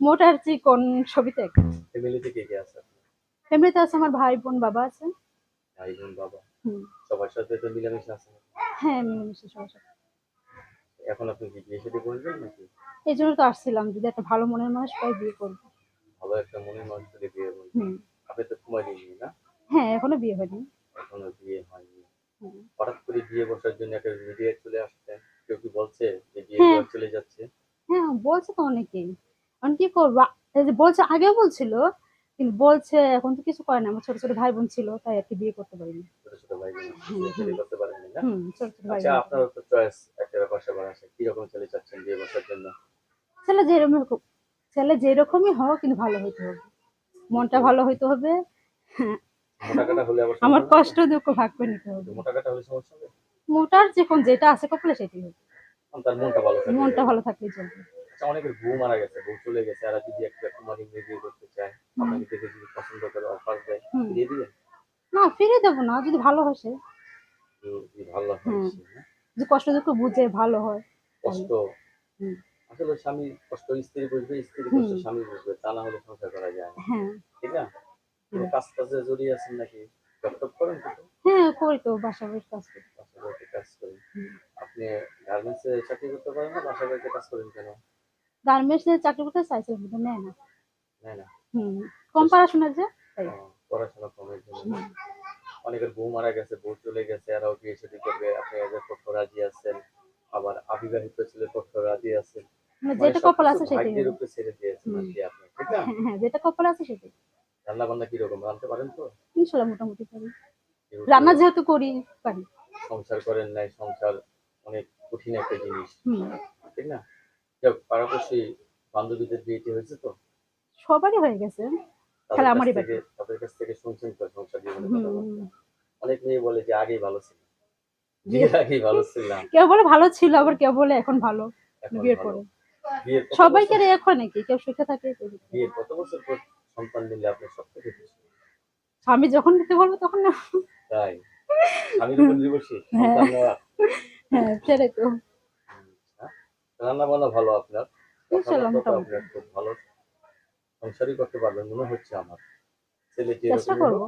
মোটার চিকন ছবিতে? ফ্যামিলিতে কে কে আছে? ফ্যামিলিতে আছে আমার ভাই বোন বাবা আছে। ভাই বোন বাবা সবার সাথে তো মিলামিশা আছে? হ্যাঁ মিলেমিশে সবার সাথে। এখন আপনি কি বিয়ে শাদী করবেন নাকি? এই জন্য তো আসছিলাম যদি একটা ভালো মনের মানুষ পাই বিয়ে করব। ভালো একটা মনের মানুষ থেকে বিয়ে করবেন হুম। আপনি তো সময় না? হ্যাঁ এখনও বিয়ে হয়নি। এখনও বিয়ে হয়নি। হঠাৎ করে বিয়ে বসার জন্য একটা মিডিয়া চলে আসছেন কেউ কি বলছে যে বিয়ে হ্যাঁ। চলে যাচ্ছে? হ্যাঁ বলছে তো অনেকেই। এখন কি করব? এই যে বলছে আগেও বলছিল কিন্তু বলছে এখন তো কিছু করে না আমার ছোট ছোট ভাই বোন ছিল তাই আর কি বিয়ে করতে পারিনি। ছেলে যেরকম ছেলে যেরকমই হোক কিন্তু ভালো হইতে হবে। মনটা ভালো হইতে হবে। আমার কষ্ট দুঃখ ভাগ করে নিতে হবে। মোটার যখন যেটা আছে কপালে সেটাই হবে। মনটা ভালো থাকে মনটা ভালো থাকলেই চলবে। আচ্ছা অনেকের বউ মারা গেছে বউ চলে গেছে আর যদি একটা কুমারী মেয়ে বিয়ে করতে চায় আপনাকে দেখে যদি পছন্দ করে অফার দেয় দিয়ে দিবেন? না ফিরে দেবো না যদি ভালো হয় সে। যদি ভালো হয়। যদি কষ্ট দুঃখ বুঝে ভালো হয় কষ্ট। আসলে স্বামী কষ্ট স্ত্রী বুঝবে স্ত্রী কষ্ট স্বামী বুঝবে তা না হলে সংসার করা যায় হ্যাঁ। ঠিক না? কাজ কাজে জড়িয়ে আছেন নাকি? জব করেন হ্যাঁ করি তো বাসা বাড়ির কাজ করি। বাসা বাড়িতে কাজ হুম। আপনি গার্মেন্টসে চাকরি করতে পারেন না বাসা বাড়িতে কাজ করেন কেন? গার্মেন্টস এ চাকরি করতে চাইছিল কিন্তু নেয় না। হুম কম পড়াশোনার যে পড়াশোনা কমের জন্য। অনেকের বউ মারা গেছে বউ চলে গেছে আরও বিয়ে শাদী করবে আপনি এদের পক্ষ রাজি আছেন। আবার অবিবাহিত ছেলের পক্ষ রাজি আছেন। মানে মানে যেটা কপাল আছে সেটাই। ভাগ্যের উপরে ছেড়ে দিয়েছেন হুম। আপনি ঠিক না? হ্যাঁ হ্যাঁ যেটা কপাল আছে সেটাই। রান্না বান্না কীরকম? রাঁধতে পারেন তো? ইনশাল্লাহ মোটামুটি পারি। রান্না যেহেতু করি পারি। সংসার করেন নাই সংসার অনেক কঠিন একটা জিনিস। ঠিক না? পাড়াপড়শি বান্ধবীদের বিয়েটি হয়েছে তো? সবারই হয়ে গেছে। কাছ আমারই থেকে তাদের কাছ থেকে শুনছেন তো সংসার কথাবার্তা। অনেক মেয়ে বলে যে আগেই ভালো ছিল বিয়ে- বিয়ের আগেই ভালো ছিলাম। কেউ বলে ভালো ছিল আবার কেউ বলে এখন ভালো। বিয়ের। পরে। সবাইকে এখন নাকি? কেউ সুখে থাকে। বিয়ের কত বছর পর সন্তান দিলে আপনি সব থেকে স্বামী যখন দিতে বলব তখন না। তাই? স্বামীর উপর নির্ভরশীল হ্যাঁ। হ্যাঁ সেটাই তো। রান্না বান্না ভালো আপনার? আপনার খুব ভালো। সংসারই করতে পারবেন মনে হচ্ছে আমার। ছেলে চেষ্টা করব।